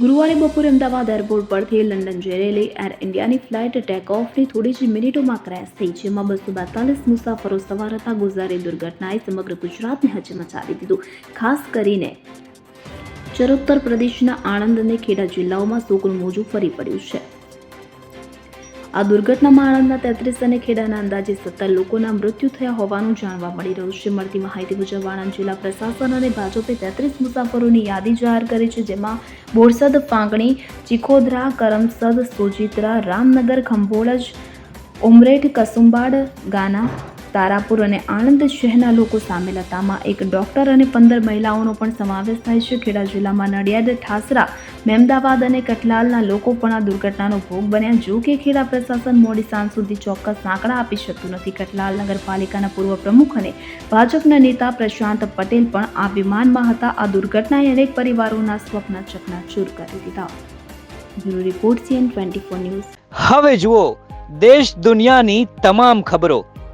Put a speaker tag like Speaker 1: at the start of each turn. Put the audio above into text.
Speaker 1: ગુરુવારે બપોરે અમદાવાદ એરપોર્ટ પરથી લંડન જઈ રહેલી એર ઇન્ડિયાની ફ્લાઇટ ટેક ઓફની થોડી જ મિનિટોમાં ક્રેશ થઈ. જેમાં બસો બેતાલીસ મુસાફરો સવાર હતા ગુજારી દુર્ઘટનાએ સમગ્ર ગુજરાતને હચમચાવી દીધું. ખાસ કરીને ચરોત્તર પ્રદેશના આણંદ અને ખેડા જિલ્લાઓમાં શોકનું મોજું ફરી પડ્યું છે. આ દુર્ઘટનામાં આણંદના તેત્રીસ અને ખેડાના અંદાજે સત્તર લોકોના મૃત્યુ થયા હોવાનું જાણવા મળી રહ્યું છે. મળતી માહિતી મુજબ આણંદ જિલ્લા પ્રશાસન અને ભાજપે તેત્રીસ મુસાફરોની યાદી જાહેર કરી છે, જેમાં બોરસદ પાંગણી ચીખોદરા, કરમસદ, સોજિત્રા, રામનગર ખંભોળજ ઉમરેઠ, કસુંબાડ, ગાના તારાપુર અને આણંદ શહેરના લોકો સામેલ હતા. આમાં એક ડોક્ટર અને પંદર મહિલાઓનો પણ સમાવેશ થાય છે. ખેડા જિલ્લામાં નડિયાદ, ઠાસરા, મહેમદાવાદ અને કઠલાલના લોકો પણ આ દુર્ઘટનાનો ભોગ બન્યા. જો કે ખેડા પ્રશાસન મોડી સાંજ સુધી ચોક્કસ આંકડા આપી શકતું નથી. કઠલાલ નગરપાલિકાના પૂર્વ પ્રમુખ અને ભાજપના નેતા પ્રશાંત પટેલ પણ આ વિમાનમાં હતા. આ દુર્ઘટનાએ અનેક પરિવારોના સ્વપ્ન ચકનાચૂર કરી દીધા. Bureau report CN twenty news.
Speaker 2: હવે જુઓ, દેશ દુનિયાની તમામ ખબરો.